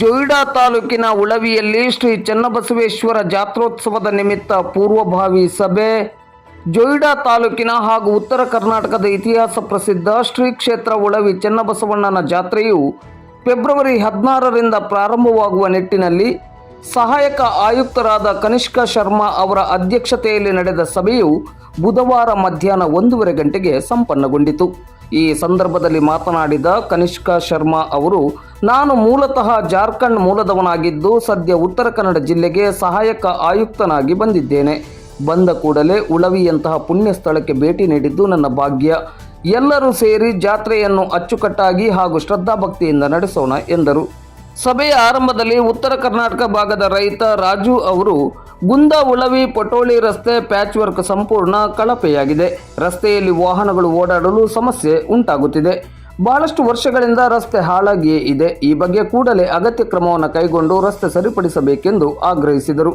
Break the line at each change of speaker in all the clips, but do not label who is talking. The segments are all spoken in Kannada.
ಜೊಯ್ಡಾ ತಾಲೂಕಿನ ಉಳವಿಯಲ್ಲಿ ಶ್ರೀ ಚನ್ನಬಸವೇಶ್ವರ ಜಾತ್ರೋತ್ಸವದ ನಿಮಿತ್ತ ಪೂರ್ವಭಾವಿ ಸಭೆ. ಜೊಯ್ಡಾ ತಾಲೂಕಿನ ಹಾಗೂ ಉತ್ತರ ಕರ್ನಾಟಕದ ಇತಿಹಾಸ ಪ್ರಸಿದ್ಧ ಶ್ರೀ ಕ್ಷೇತ್ರ ಉಳವಿ ಚನ್ನಬಸವಣ್ಣನ ಜಾತ್ರೆಯು ಫೆಬ್ರವರಿ ಹದಿನಾರರಿಂದ ಪ್ರಾರಂಭವಾಗುವ ನಿಟ್ಟಿನಲ್ಲಿ ಸಹಾಯಕ ಆಯುಕ್ತರಾದ ಕನಿಷ್ಕ ಶರ್ಮಾ ಅವರ ಅಧ್ಯಕ್ಷತೆಯಲ್ಲಿ ನಡೆದ ಸಭೆಯು ಬುಧವಾರ ಮಧ್ಯಾಹ್ನ ಒಂದೂವರೆ ಗಂಟೆಗೆ ಸಂಪನ್ನಗೊಂಡಿತು. ಈ ಸಂದರ್ಭದಲ್ಲಿ ಮಾತನಾಡಿದ ಕನಿಷ್ಕಾ ಶರ್ಮಾ ಅವರು, ನಾನು ಮೂಲತಃ ಜಾರ್ಖಂಡ್ ಮೂಲದವನಾಗಿದ್ದು, ಸದ್ಯ ಉತ್ತರ ಕನ್ನಡ ಜಿಲ್ಲೆಗೆ ಸಹಾಯಕ ಆಯುಕ್ತನಾಗಿ ಬಂದಿದ್ದೇನೆ. ಬಂದ ಕೂಡಲೇ ಉಳವಿಯಂತಹ ಪುಣ್ಯ ಸ್ಥಳಕ್ಕೆ ಭೇಟಿ ನೀಡಿದ್ದು ನನ್ನ ಭಾಗ್ಯ. ಎಲ್ಲರೂ ಸೇರಿ ಜಾತ್ರೆಯನ್ನು ಅಚ್ಚುಕಟ್ಟಾಗಿ ಹಾಗೂ ಶ್ರದ್ಧಾಭಕ್ತಿಯಿಂದ ನಡೆಸೋಣ ಎಂದರು. ಸಭೆಯ ಆರಂಭದಲ್ಲಿ ಉತ್ತರ ಕರ್ನಾಟಕ ಭಾಗದ ರೈತ ರಾಜು ಅವರು ಗುಂದ ಉಳವಿ ಪಟೋಳಿ ರಸ್ತೆ ಪ್ಯಾಚ್ ವರ್ಕ್ ಸಂಪೂರ್ಣ ಕಳಪೆಯಾಗಿದೆ. ರಸ್ತೆಯಲ್ಲಿ ವಾಹನಗಳು ಓಡಾಡಲು ಸಮಸ್ಯೆ ಉಂಟಾಗುತ್ತಿದೆ. ಬಹಳಷ್ಟು ವರ್ಷಗಳಿಂದ ರಸ್ತೆ ಹಾಳಾಗಿಯೇ ಇದೆ. ಈ ಬಗ್ಗೆ ಕೂಡಲೇ ಅಗತ್ಯ ಕ್ರಮವನ್ನು ಕೈಗೊಂಡು ರಸ್ತೆ ಸರಿಪಡಿಸಬೇಕೆಂದು ಆಗ್ರಹಿಸಿದರು.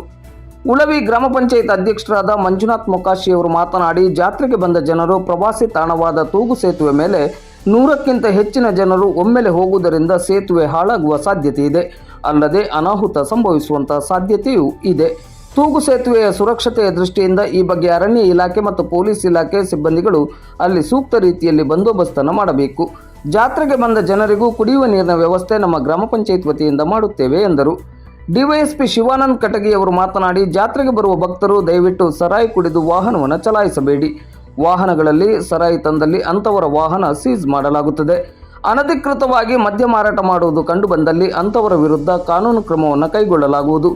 ಉಳವಿ ಗ್ರಾಮ ಪಂಚಾಯತ್ ಅಧ್ಯಕ್ಷರಾದ ಮಂಜುನಾಥ್ ಮೊಕಾಶಿ ಅವರು ಮಾತನಾಡಿ, ಜಾತ್ರೆಗೆ ಬಂದ ಜನರು ಪ್ರವಾಸಿ ತಾಣವಾದ ತೂಗು ಸೇತುವೆ ಮೇಲೆ ನೂರಕ್ಕಿಂತ ಹೆಚ್ಚಿನ ಜನರು ಒಮ್ಮೆಲೆ ಹೋಗುವುದರಿಂದ ಸೇತುವೆ ಹಾಳಾಗುವ ಸಾಧ್ಯತೆ ಇದೆ. ಅಲ್ಲದೆ ಅನಾಹುತ ಸಂಭವಿಸುವಂತಹ ಸಾಧ್ಯತೆಯೂ ಇದೆ. ತೂಗು ಸೇತುವೆಯ ಸುರಕ್ಷತೆಯ ದೃಷ್ಟಿಯಿಂದ ಈ ಬಗ್ಗೆ ಅರಣ್ಯ ಇಲಾಖೆ ಮತ್ತು ಪೊಲೀಸ್ ಇಲಾಖೆ ಸಿಬ್ಬಂದಿಗಳು ಅಲ್ಲಿ ಸೂಕ್ತ ರೀತಿಯಲ್ಲಿ ಬಂದೋಬಸ್ತನ್ನು ಮಾಡಬೇಕು. ಜಾತ್ರೆಗೆ ಬಂದ ಜನರಿಗೂ ಕುಡಿಯುವ ನೀರಿನ ವ್ಯವಸ್ಥೆ ನಮ್ಮ ಗ್ರಾಮ ಪಂಚಾಯತ್ ವತಿಯಿಂದ ಮಾಡುತ್ತೇವೆ ಎಂದರು. ಡಿವೈಎಸ್ಪಿ ಶಿವಾನಂದ್ ಕಟಗಿ ಮಾತನಾಡಿ, ಜಾತ್ರೆಗೆ ಬರುವ ಭಕ್ತರು ದಯವಿಟ್ಟು ಸರಾಯಿ ಕುಡಿದು ವಾಹನವನ್ನು ಚಲಾಯಿಸಬೇಡಿ. ವಾಹನಗಳಲ್ಲಿ ಸರಾಯಿ ತಂದಲ್ಲಿ ಅಂಥವರ ವಾಹನ ಸೀಜ್ ಮಾಡಲಾಗುತ್ತದೆ. ಅನಧಿಕೃತವಾಗಿ ಮದ್ಯ ಮಾರಾಟ ಮಾಡುವುದು ಕಂಡುಬಂದಲ್ಲಿ ಅಂಥವರ ವಿರುದ್ಧ ಕಾನೂನು ಕ್ರಮವನ್ನು ಕೈಗೊಳ್ಳಲಾಗುವುದು.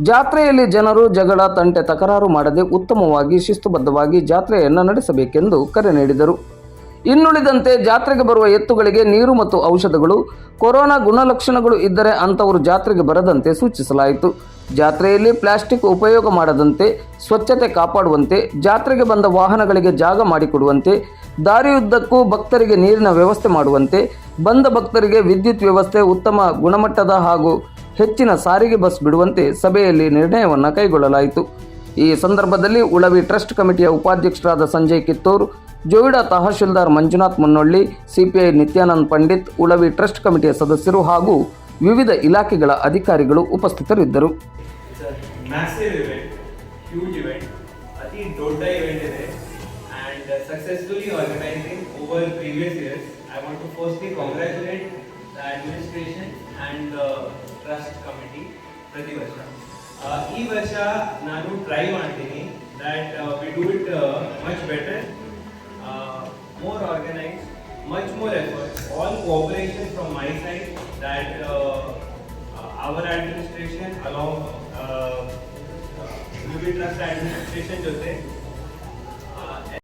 ಜಾತ್ರೆಯಲ್ಲಿ ಜನರು ಜಗಳ, ತಂಟೆ, ತಕರಾರು ಮಾಡದೆ ಉತ್ತಮವಾಗಿ, ಶಿಸ್ತುಬದ್ಧವಾಗಿ ಜಾತ್ರೆಯನ್ನು ನಡೆಸಬೇಕೆಂದು ಕರೆ ನೀಡಿದರು. ಇನ್ನುಳಿದಂತೆ ಜಾತ್ರೆಗೆ ಬರುವ ಎತ್ತುಗಳಿಗೆ ನೀರು ಮತ್ತು ಔಷಧಗಳು, ಕೊರೋನಾ ಗುಣಲಕ್ಷಣಗಳು ಇದ್ದರೆ ಅಂಥವರು ಜಾತ್ರೆಗೆ ಬರದಂತೆ ಸೂಚಿಸಲಾಯಿತು. ಜಾತ್ರೆಯಲ್ಲಿ ಪ್ಲಾಸ್ಟಿಕ್ ಉಪಯೋಗ ಮಾಡದಂತೆ, ಸ್ವಚ್ಛತೆ ಕಾಪಾಡುವಂತೆ, ಜಾತ್ರೆಗೆ ಬಂದ ವಾಹನಗಳಿಗೆ ಜಾಗ ಮಾಡಿಕೊಡುವಂತೆ, ದಾರಿಯುದ್ದಕ್ಕೂ ಭಕ್ತರಿಗೆ ನೀರಿನ ವ್ಯವಸ್ಥೆ ಮಾಡುವಂತೆ, ಬಂದ ಭಕ್ತರಿಗೆ ವಿದ್ಯುತ್ ವ್ಯವಸ್ಥೆ ಉತ್ತಮ ಗುಣಮಟ್ಟದ ಹಾಗೂ ಹೆಚ್ಚಿನ ಸಾರಿಗೆ ಬಸ್ ಬಿಡುವಂತೆ ಸಭೆಯಲ್ಲಿ ನಿರ್ಣಯವನ್ನು ಕೈಗೊಳ್ಳಲಾಯಿತು. ಈ ಸಂದರ್ಭದಲ್ಲಿ ಉಳವಿ ಟ್ರಸ್ಟ್ ಕಮಿಟಿಯ ಉಪಾಧ್ಯಕ್ಷರಾದ ಸಂಜಯ್ ಕಿತ್ತೂರ್, ಜೋಯಿಡಾ ತಹಶೀಲ್ದಾರ್ ಮಂಜುನಾಥ್ ಮುನ್ನೊಳ್ಳಿ, ಸಿಪಿಐ ನಿತ್ಯಾನಂದ್ ಪಂಡಿತ್, ಉಳವಿ ಟ್ರಸ್ಟ್ ಕಮಿಟಿಯ ಸದಸ್ಯರು ಹಾಗೂ ವಿವಿಧ ಇಲಾಖೆಗಳ ಅಧಿಕಾರಿಗಳು ಉಪಸ್ಥಿತರಿದ್ದರು.
ಕಮಿಟಿ ಪ್ರತಿ ವರ್ಷ. ಈ ವರ್ಷ ನಾನು ಟ್ರೈ ಮಾಡ್ತೀನಿ that we do it much better more organise much more effort, all cooperation from my side that uh, uh, our administration along uh, UB Trust administration ಜೊತೆ